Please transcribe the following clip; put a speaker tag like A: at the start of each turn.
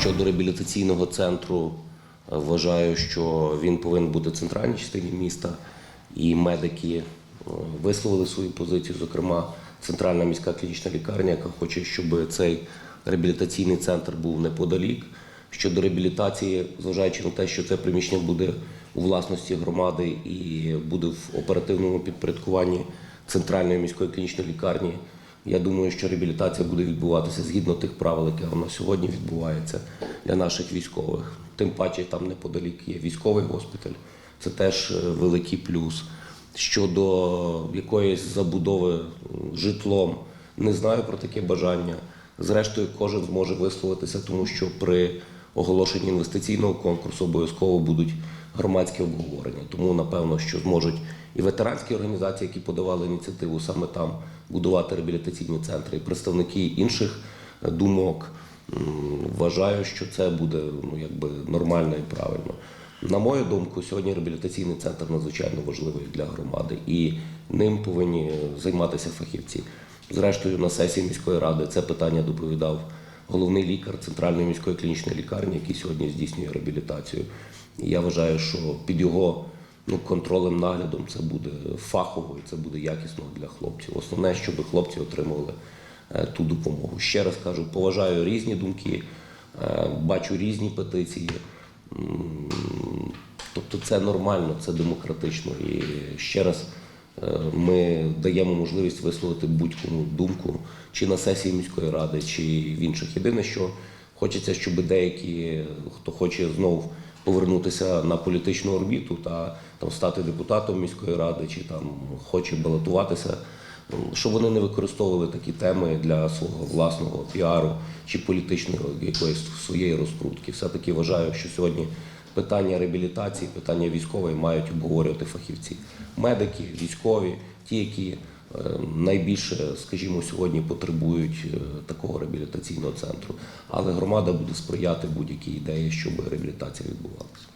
A: Щодо реабілітаційного центру, е, вважаю, що він повинен бути в центральній частині міста, і медики е, висловили свою позицію. Зокрема, центральна міська клінічна лікарня, яка хоче, щоб цей реабілітаційний центр був неподалік. Щодо реабілітації, зважаючи на те, що це приміщення буде у власності громади і буде в оперативному підпорядкуванні центральної міської клінічної лікарні. Я думаю, що реабілітація буде відбуватися згідно тих правил, які вона сьогодні відбувається для наших військових. Тим паче там неподалік є військовий госпіталь. Це теж е, великий плюс. Щодо якоїсь забудови житлом, не знаю про таке бажання. Зрештою, кожен зможе висловитися, тому що при оголошенні інвестиційного конкурсу обов'язково будуть громадські обговорення. Тому напевно, що зможуть і ветеранські організації, які подавали ініціативу саме там будувати реабілітаційні центри, і представники інших е, думок. Вважаю, що це буде ну якби нормально і правильно. На мою думку, сьогодні реабілітаційний центр надзвичайно важливий для громади, і ним повинні займатися фахівці. Зрештою, на сесії міської ради це питання доповідав головний лікар центральної міської клінічної лікарні, який сьогодні здійснює реабілітацію. І я вважаю, що під його ну, контролем, наглядом це буде фахово і це буде якісно для хлопців. Основне, щоб хлопці отримували е, ту допомогу. Ще раз кажу, поважаю різні думки, е, бачу різні петиції. Тобто це нормально, це демократично. І ще раз ми даємо можливість висловити будь-кому думку чи на сесії міської ради, чи в інших. Єдине, що хочеться, щоб деякі, хто хоче знову повернутися на політичну орбіту та там стати депутатом міської ради, чи там хоче балотуватися, щоб вони не використовували такі теми для свого власного піару чи політичної якоїсь своєї розкрутки. Все-таки вважаю, що сьогодні питання реабілітації, питання військової мають обговорювати фахівці, медики, військові, ті, які е, найбільше, скажімо, сьогодні потребують е, такого реабілітаційного центру. Але громада буде сприяти будь-якій ідеї, щоб реабілітація відбувалася.